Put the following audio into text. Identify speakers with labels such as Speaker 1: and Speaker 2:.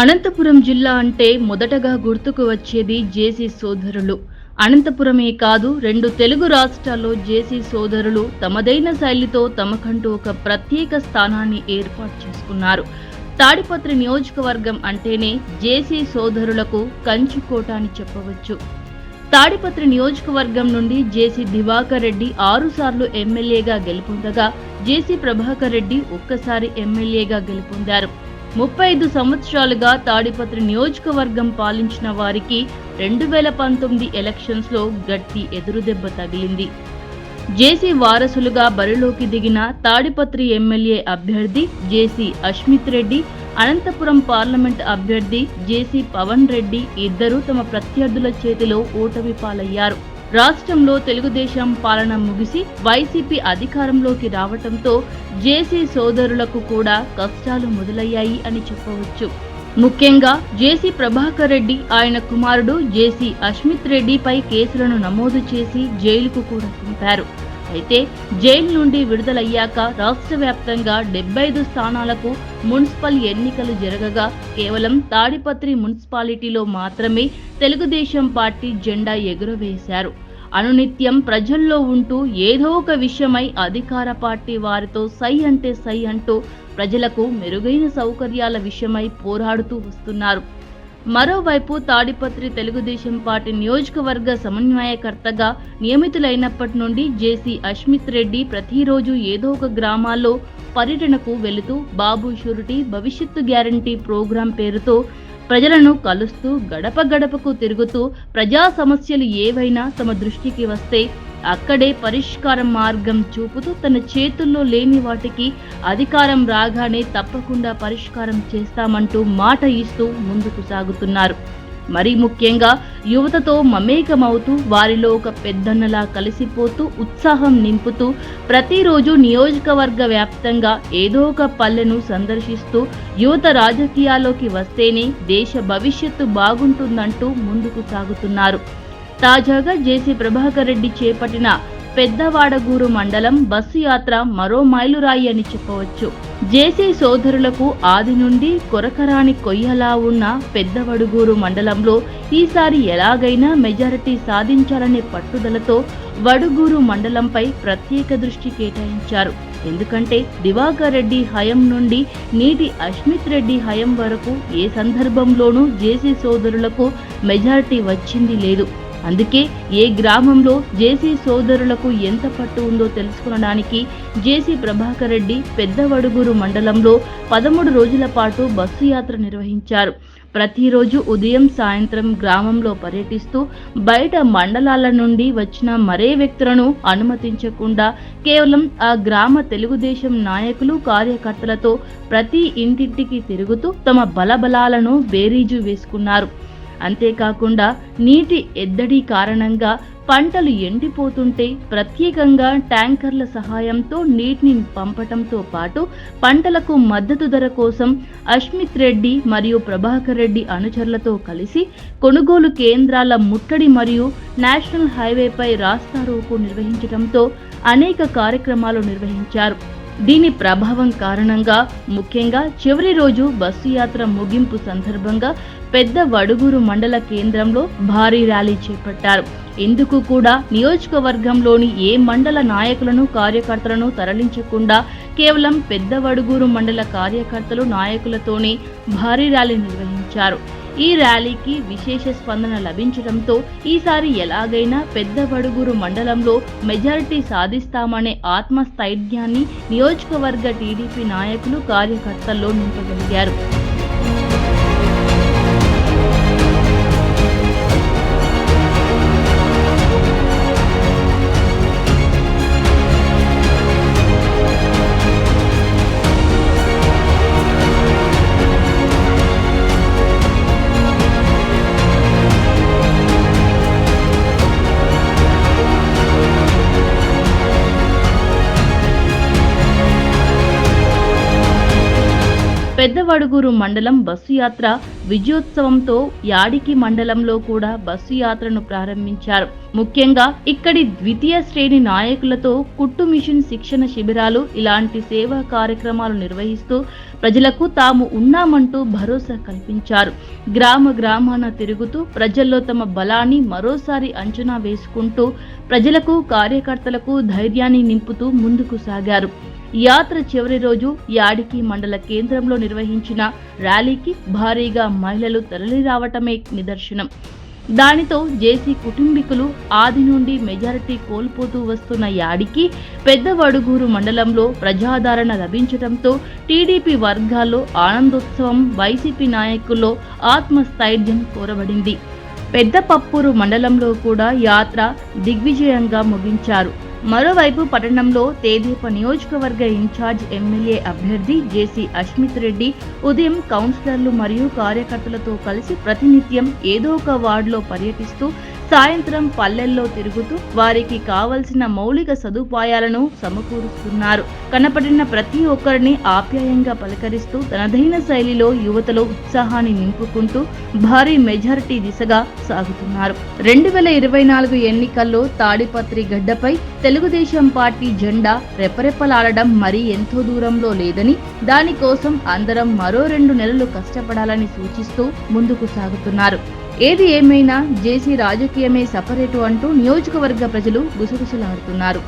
Speaker 1: అనంతపురం జిల్లా అంటే మొదటగా గుర్తుకు వచ్చేది జేసీ సోదరులు. అనంతపురమే కాదు రెండు తెలుగు రాష్ట్రాల్లో జేసీ సోదరులు తమదైన శైలితో తమకంటూ ఒక ప్రత్యేక స్థానాన్ని ఏర్పాటు చేసుకున్నారు. తాడిపత్రి నియోజకవర్గం అంటేనే జేసీ సోదరులకు కంచుకోట అని చెప్పవచ్చు. తాడిపత్రి నియోజకవర్గం నుండి జేసీ దివాకర్ రెడ్డి ఆరుసార్లు ఎమ్మెల్యేగా గెలుపొందగా జేసీ ప్రభాకర్ రెడ్డి ఒక్కసారి ఎమ్మెల్యేగా గెలుపొందారు. ముప్పై ఐదు సంవత్సరాలుగా తాడిపత్రి నియోజకవర్గం పాలించిన వారికి రెండు వేల పంతొమ్మిది ఎలక్షన్స్లో గట్టి ఎదురుదెబ్బ తగిలింది. జేసీ వారసులుగా బరిలోకి దిగిన తాడిపత్రి ఎమ్మెల్యే అభ్యర్థి జేసీ అష్మిత్ రెడ్డి అనంతపురం పార్లమెంట్ అభ్యర్థి జేసీ పవన్ రెడ్డి ఇద్దరూ తమ ప్రత్యర్థుల చేతిలో ఓటమి పాలయ్యారు రాష్ట్రంలో తెలుగుదేశం పాలన ముగిసి వైసీపీ అధికారంలోకి రావటంతో జేసీ సోదరులకు కూడా కష్టాలు మొదలయ్యాయి అని చెప్పవచ్చు. ముఖ్యంగా జేసీ ప్రభాకర్ రెడ్డి ఆయన కుమారుడు జేసీ అష్మిత్ రెడ్డిపై కేసులను నమోదు చేసి జైలుకు కూడా పంపారు. అయితే జైలు నుండి విడుదలయ్యాక రాష్ట్ర వ్యాప్తంగా డెబ్బై ఐదు స్థానాలకు మున్సిపల్ ఎన్నికలు జరగగా కేవలం తాడిపత్రి మున్సిపాలిటీలో మాత్రమే తెలుగుదేశం పార్టీ జెండా ఎగురవేశారు. అనునిత్యం ప్రజల్లో ఉంటూ ఏదో ఒక విషయమై అధికార పార్టీ వారితో సై అంటే సై అంటూ ప్రజలకు మెరుగైన సౌకర్యాల విషయమై పోరాడుతూ వస్తున్నారు. మరోవైపు తాడిపత్రి తెలుగుదేశం పార్టీ నియోజకవర్గ సమన్వయకర్తగా నియమితులైనప్పటి నుండి జేసీ అష్మిత్ రెడ్డి ప్రతిరోజు ఏదో ఒక గ్రామాల్లో పర్యటనకు వెళుతూ బాబు షూరిటీ భవిష్యత్తు గ్యారంటీ ప్రోగ్రాం పేరుతో ప్రజలను కలుస్తూ గడప గడపకు తిరుగుతూ ప్రజా సమస్యలు ఏవైనా తమ దృష్టికి వస్తే అక్కడే పరిష్కారం మార్గం చూపుతూ తన చేతుల్లో లేని వాటికి అధికారం రాగానే తప్పకుండా పరిష్కారం చేస్తామంటూ మాట ఇస్తూ ముందుకు సాగుతున్నారు. మరీ ముఖ్యంగా యువతతో మమేకమవుతూ వారిలో ఒక పెద్దన్నలా కలిసిపోతూ ఉత్సాహం నింపుతూ ప్రతిరోజు నియోజకవర్గ వ్యాప్తంగా ఏదో ఒక పల్లెను సందర్శిస్తూ యువత రాజకీయాల్లోకి వస్తేనే దేశ భవిష్యత్తు బాగుంటుందంటూ ముందుకు సాగుతున్నారు. తాజాగా జేసీ ప్రభాకర్ రెడ్డి చేపట్టిన పెద్దవాడగూరు మండలం బస్సు యాత్ర మరో మైలురాయి అని చెప్పవచ్చు. జేసీ సోదరులకు ఆది నుండి కొరకరాని కొయ్యలా ఉన్న పెద్దవడుగూరు మండలంలో ఈసారి ఎలాగైనా మెజారిటీ సాధించాలనే పట్టుదలతో వడుగూరు మండలంపై ప్రత్యేక దృష్టి కేటాయించారు. ఎందుకంటే దివాకర్ రెడ్డి హయం నుండి నీటి అష్మిత్ రెడ్డి హయం వరకు ఏ సందర్భంలోనూ జేసీ సోదరులకు మెజారిటీ వచ్చింది లేదు. అందుకే ఏ గ్రామంలో జేసీ సోదరులకు ఎంత పట్టు ఉందో తెలుసుకునడానికి జేసీ ప్రభాకర్ రెడ్డి పెద్దవడుగురు మండలంలో పదమూడు రోజుల పాటు బస్సు యాత్ర నిర్వహించారు. ప్రతిరోజు ఉదయం సాయంత్రం గ్రామంలో పర్యటిస్తూ బయట మండలాల నుండి వచ్చిన మరే వ్యక్తులను అనుమతించకుండా కేవలం ఆ గ్రామ తెలుగుదేశం నాయకులు కార్యకర్తలతో ప్రతి ఇంటింటికి తిరుగుతూ తమ బలబలాలను బేరీజు వేసుకున్నారు. అంతేకాకుండా నీటి ఎద్దడి కారణంగా పంటలు ఎండిపోతుంటే ప్రత్యేకంగా ట్యాంకర్ల సహాయంతో నీటిని పంపటంతో పాటు పంటలకు మద్దతు ధర కోసం అష్మిత్ రెడ్డి మరియు ప్రభాకర్ రెడ్డి అనుచరులతో కలిసి కొనుగోలు కేంద్రాల ముట్టడి మరియు నేషనల్ హైవేపై రాస్తారోకు నిర్వహించడంతో అనేక కార్యక్రమాలు నిర్వహించారు. దీని ప్రభావం కారణంగా ముఖ్యంగా చివరి రోజు బస్సు యాత్ర ముగింపు సందర్భంగా పెద్ద వడుగురు మండల కేంద్రంలో భారీ ర్యాలీ చేపట్టారు. ఇందుకు కూడా నియోజకవర్గంలోని ఏ మండల నాయకులను కార్యకర్తలను తరలించకుండా కేవలం పెద్ద వడుగూరు మండల కార్యకర్తలు నాయకులతోనే భారీ ర్యాలీ నిర్వహించారు. ఈ ర్యాలీకి విశేష స్పందన లభించడంతో ఈసారి ఎలాగైనా పెద్ద బడుగురు మండలంలో మెజారిటీ సాధిస్తామనే ఆత్మస్థైర్యాన్ని నియోజకవర్గ టీడీపీ నాయకులు కార్యకర్తల్లో నింపగలిగారు. పెద్దవడుగూరు మండలం బస్సు యాత్ర విజయోత్సవంతో యాడికి మండలంలో కూడా బస్సు యాత్రను ప్రారంభించారు. ముఖ్యంగా ఇక్కడి ద్వితీయ శ్రేణి నాయకులతో కుట్టు మిషన్ శిక్షణ శిబిరాలు ఇలాంటి సేవా కార్యక్రమాలు నిర్వహిస్తూ ప్రజలకు తాము ఉన్నామంటూ భరోసా కల్పించారు. గ్రామ గ్రామాన తిరుగుతూ ప్రజల్లో తమ బలాన్ని మరోసారి అంచనా వేసుకుంటూ ప్రజలకు కార్యకర్తలకు ధైర్యాన్ని నింపుతూ ముందుకు సాగారు. యాత్ర చివరి రోజు యాడికి మండల కేంద్రంలో నిర్వహించిన ర్యాలీకి భారీగా మహిళలు తరలిరావటమే నిదర్శనం. దానితో జేసీ కుటుంబీకులు ఆది నుండి మెజారిటీ కోల్పోతూ వస్తున్న యాడికి పెద్దవడుగూరు మండలంలో ప్రజాదరణ లభించడంతో టీడీపీ వర్గాల్లో ఆనందోత్సవం వైసీపీ నాయకుల్లో ఆత్మస్థైర్యం కోరబడింది. పెద్దపప్పూరు మండలంలో కూడా యాత్ర దిగ్విజయంగా ముగించారు. మరోవైపు పట్టణంలో తేదీప నియోజకవర్గ ఇన్ఛార్జ్ ఎమ్మెల్యే అభ్యర్థి జేసీ అష్మిత్ రెడ్డి ఉదయం కౌన్సిలర్లు మరియు కార్యకర్తలతో కలిసి ప్రతినిత్యం ఏదో ఒక వార్డులో పర్యటిస్తూ సాయంత్రం పల్లెల్లో తిరుగుతూ వారికి కావలసిన మౌలిక సదుపాయాలను సమకూరుస్తున్నారు. కనపడిన ప్రతి ఒక్కరిని ఆప్యాయంగా పలకరిస్తూ తనదైన శైలిలో యువతలో ఉత్సాహాన్ని నింపుకుంటూ భారీ మెజారిటీ దిశగా సాగుతున్నారు. రెండు వేల ఇరవై నాలుగు ఎన్నికల్లో తాడిపత్రి గడ్డపై తెలుగుదేశం పార్టీ జెండా రెపరెపలాడడం మరీ ఎంతో దూరంలో లేదని దానికోసం అందరం మరో రెండు నెలలు కష్టపడాలని సూచిస్తూ ముందుకు సాగుతున్నారు. ఏది ఏమైనా జేసీ రాజకీయమే సపరేటు అంటూ నియోజకవర్గ ప్రజలు గుసగుసలాడుతున్నారు.